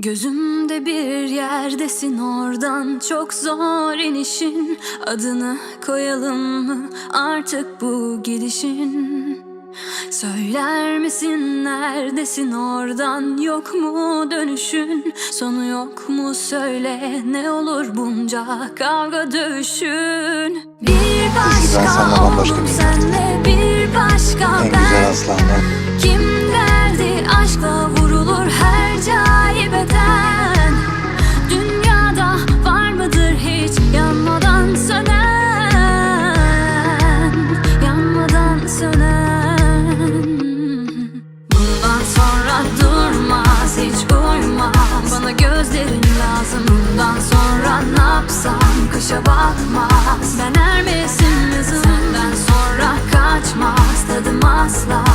Gözümde bir yerdesin oradan çok zor inişin. Adını koyalım mı artık bu gidişin? Söyler misin neredesin oradan yok mu dönüşün? Sonu yok mu söyle ne olur bunca kavga dövüşün? Bir başka oldum senle Bundan sonra durmaz hiç uyumam Bana gözlerin lazım Bundan sonra ne yapsam? Kışa bakmaz. Ben her mevsim Senden sonra kaçmaz. Tadım asla